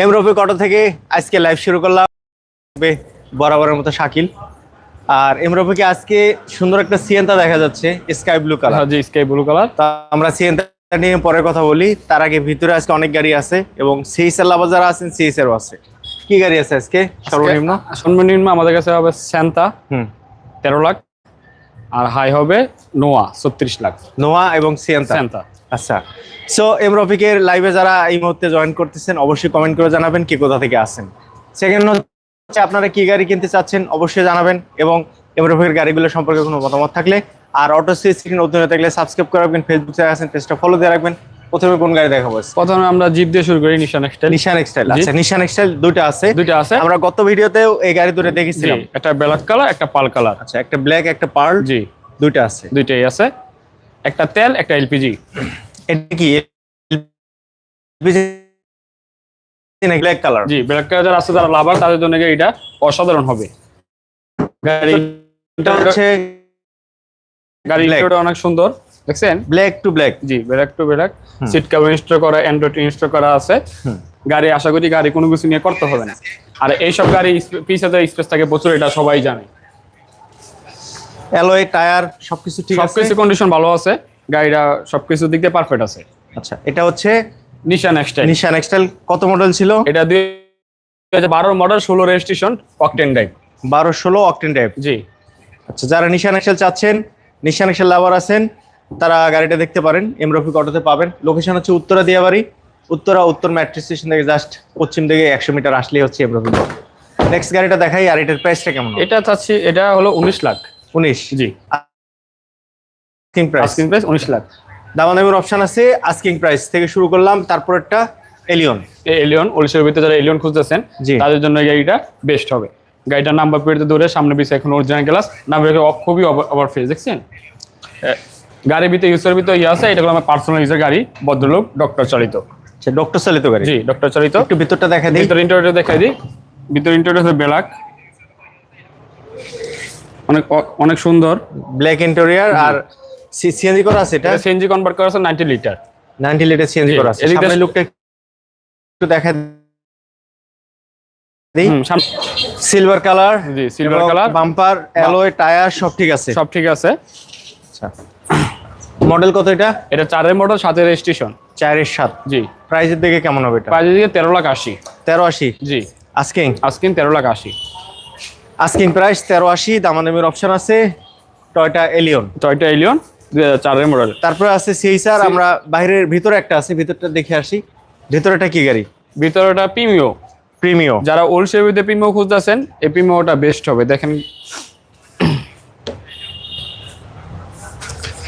এমরফিক auto থেকে আজকে live শুরু করলাম। বরাবরের মতো শাকিল। আর এমরফিকে আজকে সুন্দর একটা সিয়েন্তা দেখা যাচ্ছে স্কাই ব্লু কালার জি স্কাই ব্লু কালার তা আমরা সিয়েন্তা নিয়ে পরে কথা বলি। তার আগে ভিতরে আজকে অনেক গাড়ি আছে এবং সিএসএল লাভার যারা আছেন সিএসএরও আছে। কি গাড়ি আছে আজকে? সর্বনিম্ন? সর্বনিম্ন আমাদের কাছে হবে স্যান্তা হুম। তেরো লাখ। আর হাই হবে নোয়া ছত্রিশ লাখ। নোয়া এবং সিয়েন্তা স্যান্তা আচ্ছা সো এম রফিকের লাইভে যারা এই মুহূর্তে জয়েন করতেছেন অবশ্যই কমেন্ট করে জানাবেন কি কোথা থেকে আসেন সেকেন্ড হচ্ছে আপনারা কি গাড়ি কিনতে চাচ্ছেন অবশ্যই জানাবেন এবং এম রফিকের গাড়িগুলো সম্পর্কে কোনো মতামত থাকলে। আর অটো সিস নতুন হয়ে থাকলে সাবস্ক্রাইব করে রাখবেন ফেসবুক থেকে আছেন পেজটা ফলো দিয়ে রাখবেন। প্রথমে কোন গাড়ি দেখাবো? প্রথমে আমরা জিপ দিয়ে শুরু করি নিশান এক্সটাইল নিশান এক্সটাইল। আচ্ছা নিশান এক্সটাইল দুটো আছে। দুইটা আছে? আমরা গত ভিডিওতেও এই গাড়ি দুটো দেখেছিলাম। একটা ব্ল্যাক কালার একটা পাল কালার আচ্ছা একটা ব্ল্যাক একটা পার্ল জি। দুইটা আছে। দুইটাই আছে। একটা তেল একটা এলপিজি এটা কি? ব্ল্যাক কালার জি ব্ল্যাক কালার যারা আছে যারা লাভার তাদের জন্য এটা অসাধারণ হবে। গাড়ি এটা হচ্ছে গাড়ি black। interior অনেক সুন্দর দেখছেন? Black to black G black to black seat cover install করা অ্যান্ড্রয়েড ইনস্টল করা আছে। গাড়ি আশা করি গাড়ি কোনো কিছু নিয়ে করতে হবে না। আর এইসব গাড়ি পিছাতে স্পেস থাকে প্রচুর এটা সবাই জানে। অ্যালয় টায়ার সবকিছু ঠিক আছে? সবকিছু কন্ডিশন ভালো আছে। গাড়িটা সবকিছু দিক দিয়ে পারফেক্ট আছে। আচ্ছা এটা হচ্ছে নিশান এক্সটাইল নিশান এক্সটাইল কত মডেল ছিল? এটা দুই বারো মডেল ষোলো রেজিস্ট্রেশন অকটেন ড্রাইভ বারো ষোলো অকটেন টাইপ জি। আচ্ছা যারা নিশান এক্সেল চাচ্ছেন নিশান এক্সেল লাভার আছেন তারা গাড়িটা দেখতে পারেন এমরফিক অটোতে পাবেন। লোকেশন হচ্ছে উত্তরা দিয়াবাড়ি। উত্তরা উত্তর মেট্রো স্টেশন থেকে জাস্ট পশ্চিম দিকে একশো মিটার আসলেই হচ্ছে এমরফিক নেক্সট গাড়িটা দেখাই আর এটার প্রাইসটা কেমন এটা চাচ্ছি এটা হলো উনিশ লাখ। উনিশ। জি। আস্কিং প্রাইস আস্কিং প্রাইস উনিশ লাখ। দামাদামের অপশন আছে আস্কিং প্রাইস থেকে শুরু করলাম তারপর একটা এলিয়ন এলিয়ন ওলসের ভিতরে যারা এলিয়ন খুঁজতেছেন তাদের জন্য এই গাড়িটা বেস্ট হবে। গাড়িটার নাম্বার প্লেটে ধরে সামনে পিছিয়ে এখন অরিজিনাল গ্লাস নাম্বার খুবই ওভার ফেস দেখছেন? গাড়ির ভিতরে ইউজের ভিতরে ইয়ে আছে এটা হলো আমার পার্সোনাল ইউজের গাড়ি ভদ্রলোক ডক্টর চালিত। আচ্ছা ডক্টর চালিত গাড়ি। জি ডক্টর চালিত। একটু ভিতরটা দেখা দিই। ভিতর ইন্টারভিউ দেখাই দিই। ভিতর ইন্টারভিউ ব্ল্যাক অনেক অনেক সুন্দর। ব্ল্যাক ইন্টেরিয়ার আর সিএনজি করা আছে এটা? সিএনজি কনভার্ট করা আছে নাইনটি লিটার 90 লিটার সিএনজি করা আছে। দেখ- লুকটা একটু দেখা দিই। সিলভার কালার জি silver colour bumper alloy tyre সব ঠিক আছে। সব ঠিক আছে। আচ্ছা। মডেল কত এটা? এটা চারের মডেল সাথে রেজিস্ট্রেশন চারের সাত। জি। প্রাইসের দিকে কেমন হবে এটা? প্রাইস দিকে তেরো লাখ আশি। তেরো আশি। জি। আস্কিং আজকিন তেরো লাখ আশি। আস্কিং প্রাইস তেরো আশি দামাদামির অপশন আছে টয়টা এলিয়ন টয়টা এলিয়ন দুই হাজার চারের মডেল তারপরে আছে সিএইচআর আমরা বাইরের ভিতরে একটা আছে ভিতরটা দেখে আসি। ভিতরেটা কি গাড়ি? ভিতরেটা প্রিমিও প্রিমিও যারা ওল্ড সেভিতে প্রিমিও খুঁজতেছেন এই প্রিমিওটা বেস্ট হবে। দেখেন।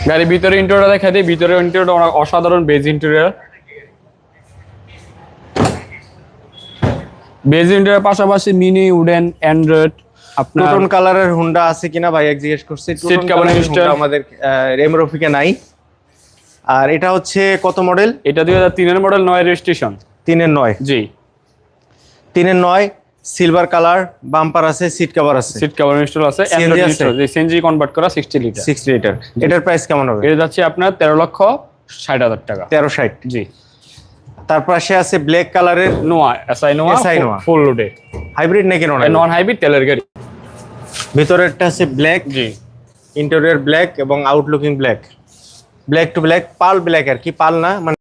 গাড়ির ভিতরে ইন্টেরিয়র দেখা দিই। ভিতরে ইন্টেরিয়রটা অনেক অসাধারণ বেজ ইন্টেরিয়র বেজ ইন্টেরিয়র পাশাপাশি mini wooden Android two tone কালারের হুন্ডা আছে কিনা ভাই এক জিজ্ঞেস করছি। Cover install। আমাদের রেমরফিকে নাই। আর এটা হচ্ছে কত মডেল এটা দুই হাজার তিনের মডেল নয় রেজিস্ট্রেশন তিনের নয়। জি। তিনের নয় সিলভার কালার বাম্পার আছে সিট কভার আছে। সিট কভার ইনস্টল আছে? সিএনজি কনভার্ট করা সিক্সটি লিটার সিক্স লিটার এটার প্রাইস কেমন হবে? এটা যাচ্ছে আপনার তেরো লক্ষ ষাট হাজার টাকা। তেরো ষাট। জি। তারপর আসে আছে ব্ল্যাক কালারের নোয়া এসআই নোয়া SI নোয়া। ফুল লোডে হাইব্রিড নাকি নয় নন হাইব্রিড তেলের গাড়ি। ভিতরেরটা আছে ব্ল্যাক জি। ইন্টেরিয়র ব্ল্যাক এবং outlooking black black to black pearl black আর কি পাল না মানে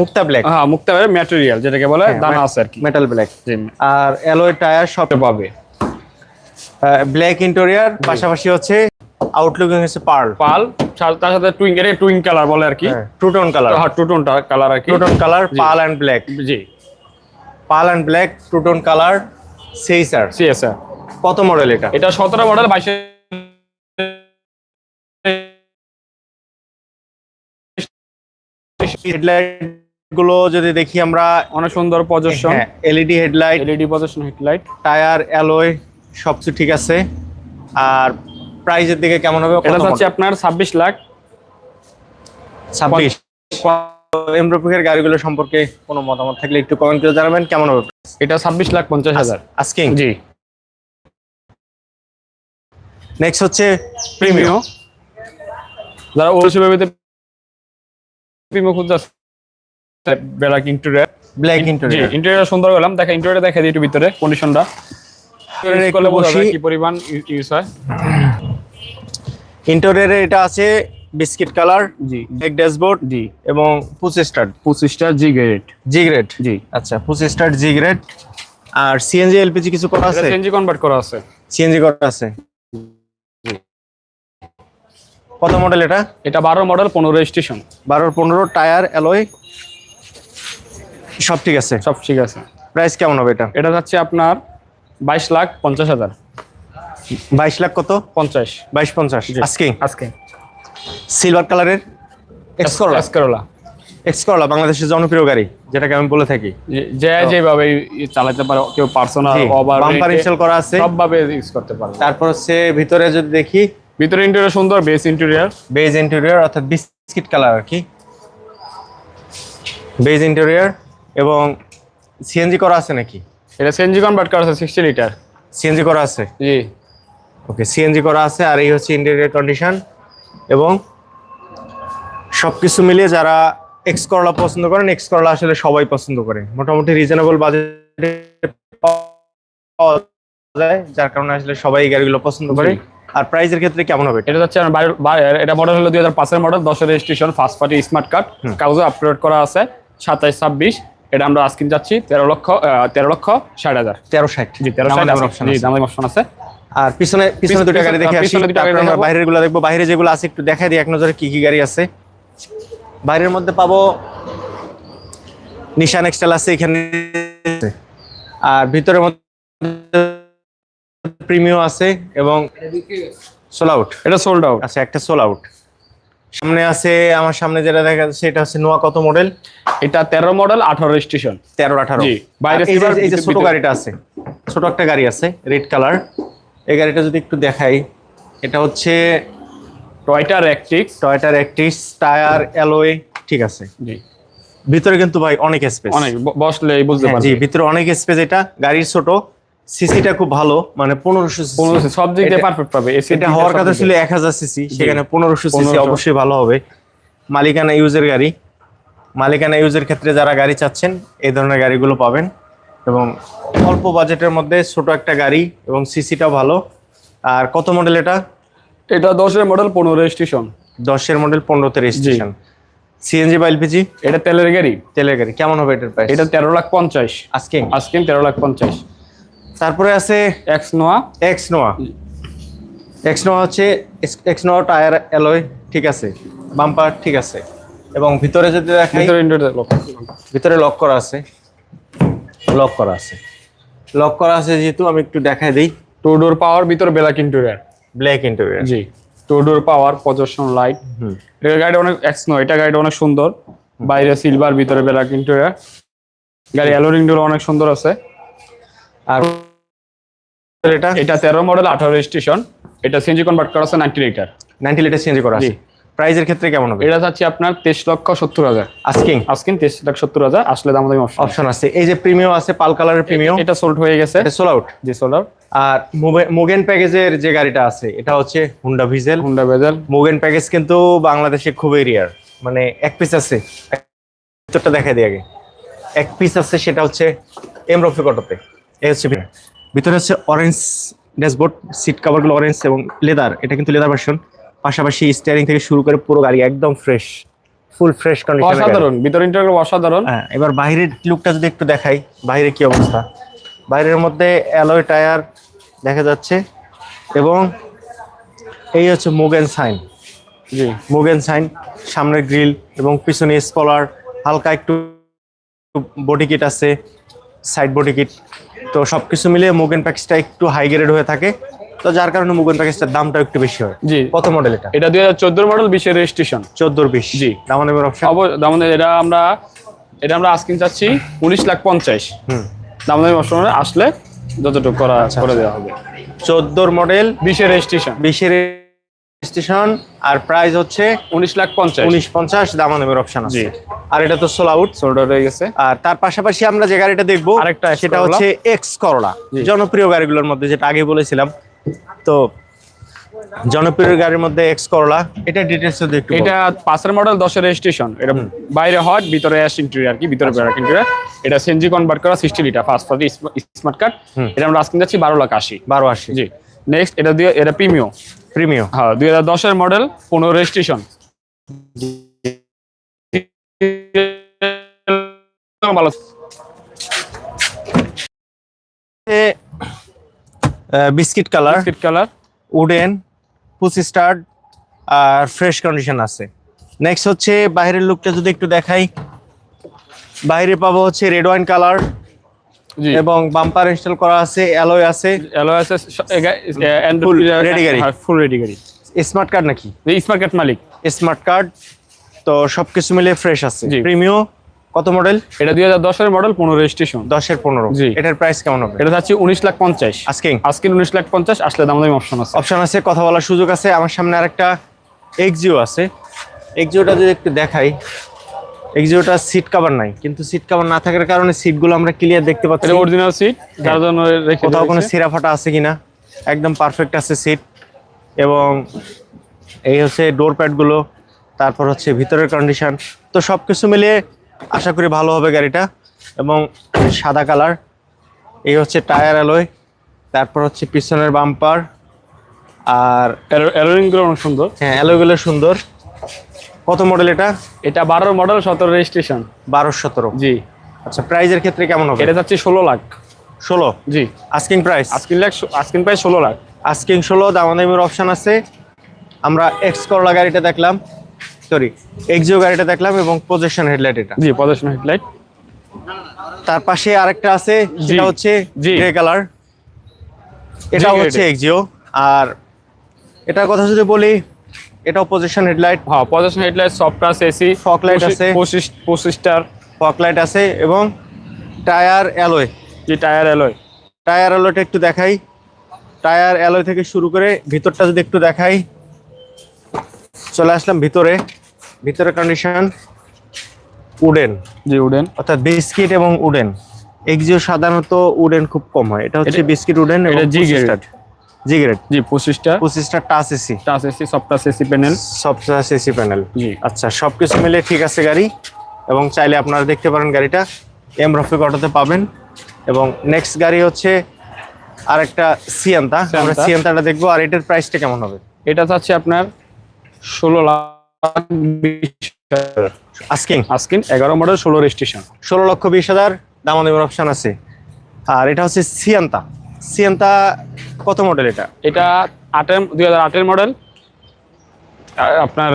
মুক্তা ব্ল্যাক হ্যাঁ মুক্তা ম্যাটেরিয়াল যেটাকে বলে হ্যাঁ, দানা আছে আর কি। মেটাল ব্ল্যাক আর অ্যালয় টায়ার সব পাবে। ব্ল্যাক ইন্টেরিয়র পাশাপাশি হচ্ছে আউটলুকিং হচ্ছে পার্ল। সাথে- তার সাথে টুইং এর টুইং কালার বলে আর কি। টু টোন কালার হ্যাঁ টু কালার আর কি। Two tone colour. Pearl and black G. Pearl and black two tone colour সেই স্যার সি স্যার কত মডেল এটা? এটা সতেরো মডেল বাইশে হেডলাইটগুলো যদি দেখি আমরা অনেক সুন্দর পজিশন হ্যাঁ LED headlight LED position headlight tyre alloy সবকিছু ঠিক আছে। আর প্রাইজের দিকে কেমন হবে এটা হচ্ছে আপনার ছাব্বিশ লাখ। ছাব্বিশ। এমব্রোপিকের গাড়িগুলো সম্পর্কে কোনো মতামত থাকলে একটু কমেন্ট করে জানাবেন কেমন হবে? এটা ছাব্বিশ লাখ পঞ্চাশ হাজার। আস্কিং জি। নেক্সট হচ্ছে প্রিমিও যারা ওলসি বেবিতে প্রিমিও খুঁজতে বেলা কিন্তু ব্ল্যাক জি ইন্টেরিয়র ইন্টেরিয়র সুন্দর গেলাম। দেখা ইন্টেরিয়র দেখা দিই একটু ভিতরে। কন্ডিশনটা। কি পরিমাণ ইউজ হয়। ইন্টেরিয়রে এটা আছে বিস্কিট কালার জি। ব্ল্যাক ড্যাশবোর্ড জি। এবং পুশ স্টার্ট পঁচিশটা জি গ্রেড জি। গ্রেড জি আচ্ছা পুশ স্টার্ট জি গ্রেড আর সিএনজি এলপিজি কিছু করা আছে? সিএনজি কনভার্ট করা আছে। সিএনজি করা আছে। কত মডেল এটা? এটা বারো মডেল পনেরো স্টেশন বারোর পনেরো টায়ার অ্যালয় সব ঠিক আছে? সব ঠিক আছে। প্রাইস কেমন হবে এটা? এটা যাচ্ছে আপনার বাইশ লাখ পঞ্চাশ হাজার। বাইশ লাখ কত? পঞ্চাশ। বাইশ পঞ্চাশ। আজকে? আজকে। সিলভার কালারের এক্স করলা এসকরোলা এক্স করলা বাংলাদেশের জনপ্রিয় গাড়ি যেটাকে আমি বলে থাকি। যে যেভাবে চালাতে পারে কেউ পার্সোনাল ওভার বাম্পার ইনস্টল করা আছে। সবভাবে ইউজ করতে পারবে তারপর হচ্ছে ভিতরে যদি দেখি ভিতরে ইন্টেরিয়র সুন্দর বেস ইন্টেরিয়র বেজ ইন্টেরিয়র অর্থাৎ বিস্কিট কালার আর কি। বেজ ইন্টেরিয়র এবং সিএনজি করা আছে নাকি? এটা সিএনজি কনভার্ট করা আছে সিক্সটি লিটার সিএনজি করা আছে? জি। ওকে সিএনজি করা আছে আর এই হচ্ছে ইন্টেরিয়র কন্ডিশন এবং সব কিছু মিলিয়ে যারা এক্স করলা পছন্দ করেন এক্স করলা আসলে সবাই পছন্দ করে। মোটামুটি রিজনেবল বাজেটে পাওয়া যায় যার কারণে আসলে সবাই এই গাড়িগুলো পছন্দ করে। আর প্রাইসের ক্ষেত্রে কেমন হবে? এটা? বাড়ির- এটা মডেল হলো দুই হাজার পাঁচের মডেল দশের registration first party smart card কাগজে আপলোড করা আছে সাতাইশ ছাব্বিশ। এটা আমরা আজকে যাচ্ছি তেরো লক্ষ তেরো লক্ষ ষাট হাজার। তেরো ষাট। জি তেরো ষাট অপশন আছে। আর পিছনে পিছনে দুটো গাড়ি দেখে আসি। তারপর আমরা। বাইরেরগুলো দেখব। বাইরে যেগুলো আছে একটু দেখাই দিই। এক নজরে কি কি গাড়ি আছে। বাইরের মধ্যে পাবো নিশান এক্সটেল আছে এখানে। আর ভিতরের মধ্যে প্রিমিয়াম আছে এবং সোল আউট এটা সোল্ড আউট আচ্ছা একটা সোল আউট সামনে আছে আমার সামনে যেটা দেখা যাচ্ছে এটা হচ্ছে নোয়া কত মডেল এটা তেরো মডেল আঠারো রেজিস্ট্রেশন তেরো আঠারো। জি, বাইরে এই যে- ছোট গাড়িটা আছে ছোট একটা গাড়ি আছে রেড কালার এই গাড়িটা যদি একটু দেখাই এটা হচ্ছে টয়টার র্যাকটিক্স টয়টার অ্যাক্টিস টায়ার অ্যালয় ঠিক আছে। জি। ভিতরে কিন্তু ভাই অনেক স্পেস অনেক বসলে বুঝতে জি ভিতরে অনেক স্পেস এটা গাড়ির ছোট সিসিটা খুব ভালো মানে পনেরোশো পনেরোশো সব দিক দিয়ে পারফেক্ট পাবে এটা হওয়ার কথা ছিল এক হাজার সিসি সেখানে পনেরোশো সিসি অবশ্যই ভালো হবে। মালিকানা ইউজের গাড়ি। মালিকানা ইউজের ক্ষেত্রে যারা গাড়ি চাচ্ছেন এই ধরনের গাড়িগুলো পাবেন। এবং অল্প বাজেটের মধ্যে ছোট একটা গাড়ি এবং সিসিটাও ভালো। আর কত মডেল এটা? এটা দশের মডেল পনেরো রেজিস্ট্রেশন দশের মডেল পনেরোতে রেজিস্ট্রেশন সিএনজি বা এলপিজি এটা তেলের গাড়ি। তেলের গাড়ি। কেমন হবে এটার প্রাইস এটা তেরো লাখ পঞ্চাশ। আজকে? আজকে তেরো লাখ পঞ্চাশ। তারপরে আছে X Noah X Noah X Noah হচ্ছে এক্স নোয়া টায়ার অ্যালয় ঠিক আছে। বাম্পার ঠিক আছে। এবং ভিতরে যদি ভিতরে ভিতরে লক করা আছে। লক করা আছে। লক করা আছে যেহেতু আমি একটু দেখাই দিই। টু ডোর পাওয়ার ভিতরে ব্ল্যাক ইন্টেরিয়র ব্ল্যাক ইন্টেরিয়র জি two door power position light হুম। এটা গাড়ি অনেক এক্স নো এটা গাড়িটা অনেক সুন্দর। বাইরে সিলভার ভিতরে ব্ল্যাক ইন্টেরিয়র গাড়ি অ্যালোরিং ডোর অনেক সুন্দর আছে। আর এটা? এটা তেরো মডেল আঠারো রেজিস্ট্রেশন। এটা সিএনজি কনভার্ট করা আছে ninety litre ninety litre change করা আছে। প্রাইজের ক্ষেত্রে কেমন হবে? এটা যাচ্ছে আপনার তেইশ লক্ষ সত্তর হাজার। আস্কিং? আজকে তেইশ লাখ সত্তর হাজার আসলে দাম দামি অপশন আছে। এই যে প্রিমিয়াম আছে পাল কালারের প্রিমিয়াম এটা সোল্ড হয়ে গেছে। সোল আউট জি আউট আর মোগেন প্যাকেজের যে গাড়িটা আছে এটা হচ্ছে Honda Vezel Honda Vezel Mugen package কিন্তু বাংলাদেশে খুবই রিয়ার মানে এক পিস আছে। ভিতরটা দেখাই দিই আগে। এক পিস আছে সেটা হচ্ছে এম রফিক অটোতে এই হচ্ছে ভিতরে। ভিতরে হচ্ছে অরেঞ্জ ড্যাশবোর্ড সিট কাভারগুলো অরেঞ্জ এবং লেদার এটা কিন্তু লেদার ভার্সন পাশাপাশি স্টিয়ারিং থেকে শুরু করে পুরো গাড়ি একদম ফ্রেশ ফুল ফ্রেশ কন্ডিশন অসাধারণ ভিতর ইন্টারভিউ অসাধারণ। হ্যাঁ এবার বাইরের লুকটা যদি একটু দেখাই বাইরে কি অবস্থা? বাইরের মধ্যে অ্যালয় টায়ার দেখা যাচ্ছে এবং এই হচ্ছে মুগেন সাইন জি। মুগেন সাইন সামনের গ্রিল এবং পিছনে স্পলার হালকা একটু বডি কিট আছে সাইড বডি কিট তো সবকিছু মিলিয়ে মুগেন প্যাকেজটা একটু হাই গ্রেড হয়ে থাকে। তো যার কারণে মুগেন প্যাকেজটার দামটা একটু বেশি হয়। জি। কত মডেল এটা? এটা দুই হাজার চোদ্দোর মডেল বিশের রেজিস্ট্রেশন চোদ্দোর বিশ। জি। দামানের অপশন এটা আমরা এটা আমরা আজকে চাচ্ছি উনিশ লাখ পঞ্চাশ। হুম। দাম দামি অপশন আসলে যতটুকু করা করে দেওয়া হবে। চোদ্দোর মডেল বিশের রেজিস্ট্রেশন বিশের স্টেশন আর প্রাইস হচ্ছে উনিশ লাখ পঞ্চাশ। উনিশ পঞ্চাশ দামানের অপশন আছে। জি। আর এটা তো সোল আউট সোল্ডার হয়ে গেছে। আর তার পাশাপাশি আমরা যে গাড়িটা দেখব আরেকটা সেটা হচ্ছে এক্স করলা জনপ্রিয় গাড়িগুলোর মধ্যে যেটা আগে বলেছিলাম তো জনপ্রিয় গাড়ির মধ্যে এক্স করলা এটা ডিটেলস যদি একটু এটা পাঁচের মডেল দশের রেজিস্ট্রেশন এটা বাইরে হট ভিতরে অ্যাশ ইন্টেরিয়র কি ভিতরে ব্যারাক ইন্টেরিয়র এটা সিএনজি কনভার্ট করা sixty litre first first smart card এটা আমরা আজকে যাচ্ছি বারো লাখ আশি। বারো আশি। জি। নেক্সট এটা দিয়ে এটা প্রিমিও প্রিমিয়াম হ্যাঁ দুই হাজার দশের মডেল পনেরো রেজিস্ট্রেশন ভালো। Biscuit colour biscuit colour. Wooden push start আর ফ্রেশ কন্ডিশন আছে। নেক্সট হচ্ছে বাইরের লুকটা যদি একটু দেখাই বাইরে পাবো হচ্ছে রেড ওয়াইন কালার এবং বাম্পার ইনস্টল করা আছে অ্যালয় আছে। এলওএস Full রেডি গাড়ি। ফুল রেডি গাড়ি। স্মার্ট কার্ড নাকি? স্মার্ট কার্ড মালিক। স্মার্ট কার্ড তো সবকিছু মিলে ফ্রেশ আছে। জি। কত মডেল এটা দুই হাজার দশের মডেল পনেরো রেজিস্ট্রেশন দশের পনেরো। জি। এটার প্রাইস কেমন হবে? এটা হচ্ছে উনিশ লাখ পঞ্চাশ। আজকে আজকে উনিশ লাখ পঞ্চাশ আসলে দাম দামি অপশন আছে। অপশন আছে কথা বলার সুযোগ আছে। আমার সামনে আর আরেকটা এক্সিও আছে। এক্সিওটা যদি একটু দেখাই। এক্সিওটা সিট কভার নাই কিন্তু সিট কভার না থাকার কারণে সিটগুলো আমরা ক্লিয়ার দেখতে পাচ্ছি। এটা অরিজিনাল সিট যার জন্য কোথাও কোনো। সিরা ফাটা আছে কিনা? একদম পারফেক্ট আছে সিট এবং এই হচ্ছে ডোর প্যাডগুলো তারপর হচ্ছে ভিতরের কন্ডিশন তো সব কিছু মিলিয়ে আশা করি ভালো হবে গাড়িটা। এবং সাদা কালার। এই হচ্ছে টায়ার অ্যালয়। তারপর হচ্ছে পিছনের বাম্পার। আর এরোরিং অনেক সুন্দর। হ্যাঁ অ্যালয়গুলো সুন্দর। কত মডেল এটা? এটা বারো মডেল সতেরো রেজিস্ট্রেশন। বারো সতেরো। জি। আচ্ছা প্রাইজের ক্ষেত্রে কেমন হবে? এটা যাচ্ছে ষোলো লাখ। ষোলো? জি। Asking price asking lakh asking price ষোলো লাখ। আস্কিং ষোলো দামাদামির অপশন আছে। আমরা এক্স করলা গাড়িটা দেখলাম। সরি এক্সিও গাড়িটা দেখলাম এবং পজিশন হেডলাইট এটা। জি পজিশন হেডলাইট তার পাশে আরেকটা আছে সেটা হচ্ছে। গ্রে কালার এটা হচ্ছে এটা। এক্সিও আর এটার কথা যদি বলি এটাও পজিশন হেডলাইট হ্যাঁ position headlight soft touch AC Fog light আছে। পঁচিশ পঁচিশটার ফক লাইট আছে এবং টায়ার অ্যালয় যে টায়ার অ্যালয় টায়ার অ্যালয়টা একটু দেখাই। টায়ার অ্যালয় থেকে শুরু করে ভিতরটা যদি একটু দেখাই চলে আসলাম ভিতরে। ভিতরে কন্ডিশন উডেন জি উডেন অর্থাৎ বিস্কিট এবং উডেন এক্সিও সাধারণত উডেন খুব কম হয়। এটা হচ্ছে বিস্কিট উডেন এটা G grade। জি গ্রেড জি পঁচিশটা। পঁচিশটা touch AC. Touch AC soft touch AC panel soft touch AC panel জি। আচ্ছা সবকিছু মিলে ঠিক আছে গাড়ি। এবং চাইলে আপনারা দেখতে পারেন গাড়িটা। এম রফিক অটোতে পাবেন। এবং নেক্সট গাড়ি হচ্ছে আরেকটা সিয়ান্তা আমরা সিয়ান্তা। সিয়ান্তাটা দেখব। আর এটার প্রাইসটা কেমন হবে? এটা চাচ্ছে আপনার ষোলো লাখ আস্কিং আজকিন এগারো মডেল ষোলো রেজিস্ট্রেশন ষোলো লক্ষ বিশ হাজার দামাদামের অপশন আছে। আর এটা হচ্ছে সিয়ান্তা সিয়ান্তা কত মডেল এটা? এটা আটের দুই হাজার আটের মডেল আপনার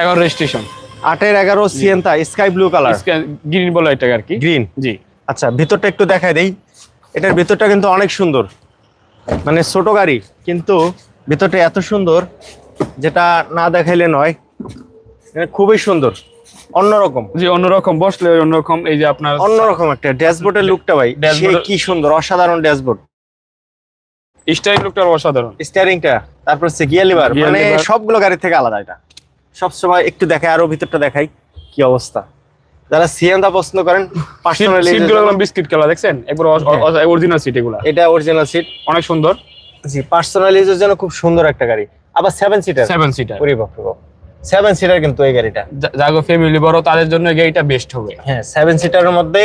এগারো রেজিস্ট্রেশন আটের এগারো Sienta sky blue colour green বলে এটাকে আর কি। গ্রিন জি। আচ্ছা ভিতরটা একটু দেখায় দেই। এটার ভিতরটা কিন্তু অনেক সুন্দর। মানে ছোট গাড়ি কিন্তু ভিতরটা এত সুন্দর যেটা না দেখাইলে নয়। খুবই সুন্দর। অন্যরকম। জি অন্যরকম। বসলে অন্যরকম এই যে আপনার অন্যরকম একটা ড্যাশবোর্ডের লুকটা ভাই। কি সুন্দর অসাধারণ ড্যাশবোর্ড। স্টাইল লুকটা অসাধারণ। স্টিয়ারিংটা তারপর হচ্ছে গিয়ার লিভার। মানে সবগুলো গাড়ি থেকে আলাদা এটা। সবসময় একটু দেখায় আরও ভিতরটা দেখাই কি অবস্থা। যারা সিএনদা পছন্দ করেন পার্সোনালি সিটগুলো বিস্কিট কালার দেখছেন? একবার অরিজিনাল সিট এগুলা। এটা অরিজিনাল সিট অনেক সুন্দর। জি পার্সোনাল জন্য খুব সুন্দর একটা গাড়ি। আবার সেভেন সিটার সেভেন সিটার ওরে বাপ। সেভেন সিটার কিন্তু এই গাড়িটা। যাগো ফ্যামিলি বড় তাদের জন্য এই গাড়িটা বেস্ট হবে। হ্যাঁ সেভেন সিটারের মধ্যে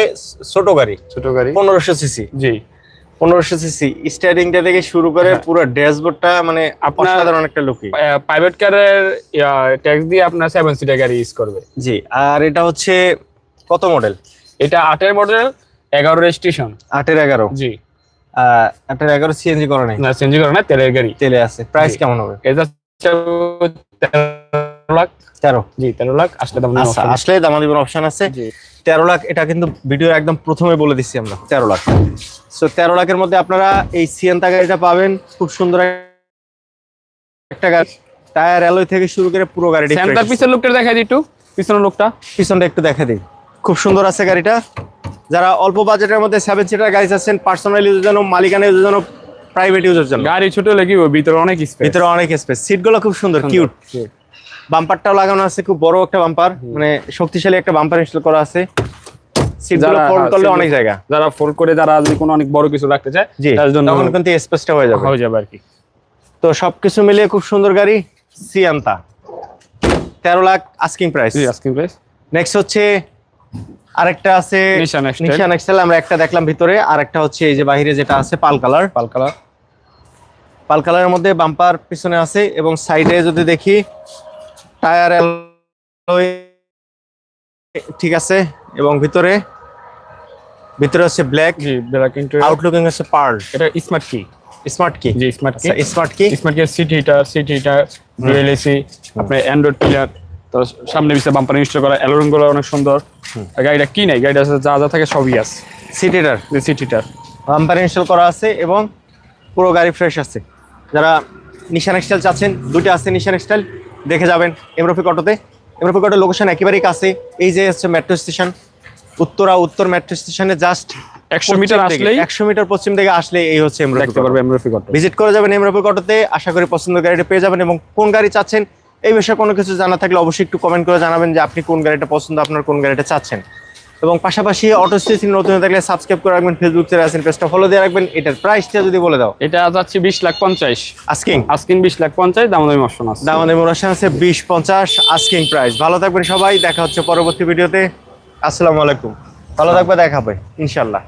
ছোট গাড়ি। ছোট গাড়ি। পনেরোশো সিসি জি। পনেরোশো সিসি স্টারিংটা থেকে শুরু করে হ্যাঁ। পুরো ড্যাশবোর্ডটা মানে আপনার- অসাধারণ একটা লুকি প্রাইভেট কারের ট্যাক্স দিয়ে আপনার সেভেন সিটার গাড়ি ইউজ করবে। জি আর এটা হচ্ছে কত মডেল এটা আটের মডেল এগারো রেজিস্ট্রেশন। আটের এগারো। জি। আহ, আটের এগারো সিএনজি করা নেই? না চেঞ্জ করে না তেলের গাড়ি। তেলে আছে। প্রাইস কেমন হবে? এটা তেরো লাখ। তেরো? জি তেরো লাখ আসলে দাম আচ্ছা আসলে দামা দিবেন অপশন আছে? জি। তেরো লাখ এটা কিন্তু ভিডিও একদম প্রথমে বলে দিচ্ছি আমরা। তেরো লাখ। সো তেরো লাখের মধ্যে আপনারা এই সিএনতা গাড়িটা পাবেন। খুব সুন্দর একটা গাড়ি। টায়ার অ্যালয় থেকে শুরু করে পুরো গাড়িটি। পিসের লোকটা দেখা দিই একটু। পিছনের লোকটা পিছনটা একটু দেখা দিই। খুব সুন্দর আছে গাড়িটা। যারা অল্প বাজেটের মধ্যে সেভেন সিটার গাড়ি চাচ্ছেন পার্সোনাল ইউজের জন্য মালিকানা ইউজের জন্য প্রাইভেট ইউজের জন্য। গাড়ি ছোট কি ভিতরে অনেক স্পেস ভিতরে অনেক স্পেস সিটগুলো খুব সুন্দর কিউট বাম্পারটাও লাগানো আছে খুব বড় একটা বাম্পার মানে শক্তিশালী একটা বাম্পার ইনস্টল করা আছে। সিটগুলো ফোল্ড করলে অনেক জায়গা। যারা ফোল্ড করে যারা যদি কোনো অনেক বড় কিছু রাখতে চায় জি। তার জন্য তখন কিন্তু স্পেসটা হয়ে যাবে। হয়ে যাবে আর কি। তো সবকিছু মিলিয়ে খুব সুন্দর গাড়ি সিয়ান্তা তেরো লাখ আস্কিং প্রাইস জি আস্কিং প্রাইস নেক্সট হচ্ছে আরেকটা আছে নিশান এক্সেল আমরা একটা দেখলাম ভিতরে আরেকটা হচ্ছে এই যে বাইরে যেটা আছে পাল কালার। পাল কালার। পাল কালারের মধ্যে বাম্পার পিছনে আছে এবং সাইডে যদি দেখি টায়ার ঠিক আছে এবং ভিতরে ভিতরে হচ্ছে ব্ল্যাক জি ব্ল্যাক ইন্টু আউটলুকিং হচ্ছে পার্ল এটা স্মার্ট কি স্মার্ট কি জি smart key smart key smart key seat heater seat heater dual AC আপনার অ্যান্ড্রয়েড প্লেয়ার তো সামনে পিছনে বাম্পার ইনস্টল করা অ্যালোরিংগুলো অনেক সুন্দর। গাড়িটা কি নাই? গাড়িটা যা যা থাকে সবই আছে। সিটিটার যে সিট হিটার বাম্পার ইনস্টল করা আছে এবং পুরো গাড়ি ফ্রেশ আছে। যারা নিশান এক্সটাইল চাচ্ছেন দুটো আছে নিশান এক্সটাইল দেখে যাবেন এমরফিক অটোতে। এমরফিক অটোর লোকেশন একেবারেই কাছে। এই যে হচ্ছে মেট্রো স্টেশন উত্তরা উত্তর মেট্রো স্টেশনে জাস্ট একশো মিটার আসলেই একশো মিটার পশ্চিম থেকে আসলে এই হচ্ছে অটো। ভিজিট করে যাবেন এমরফিক অটোতে আশা করি পছন্দের গাড়িটা পেয়ে যাবেন এবং কোন গাড়ি চাচ্ছেন এই বিষয়ে কোনো কিছু জানা থাকলে অবশ্যই একটু কমেন্ট করে জানাবেন যে আপনি কোন গাড়িটা পছন্দ আপনার কোন গাড়িটা চাচ্ছেন। এবং পাশাপাশি অটো স্টেশন নতুন থাকলে সাবস্ক্রাইব করে রাখবেন ফেসবুক চ্যানেল আছেন পেজটা ফলো দিয়ে রাখবেন। এটার প্রাইসটা যদি বলে দাও। এটা যাচ্ছে বিশ লাখ পঞ্চাশ। আস্কিং আস্কিং বিশ লাখ পঞ্চাশ দামাদামি অপশন আছে দাম আমাদের মোরাশন আছে বিশ পঞ্চাশ আস্কিং প্রাইস ভালো থাকবেন সবাই দেখা হচ্ছে পরবর্তী ভিডিওতে আসসালামু আলাইকুম। ভালো থাকবে দেখা হবে ইনশাল্লাহ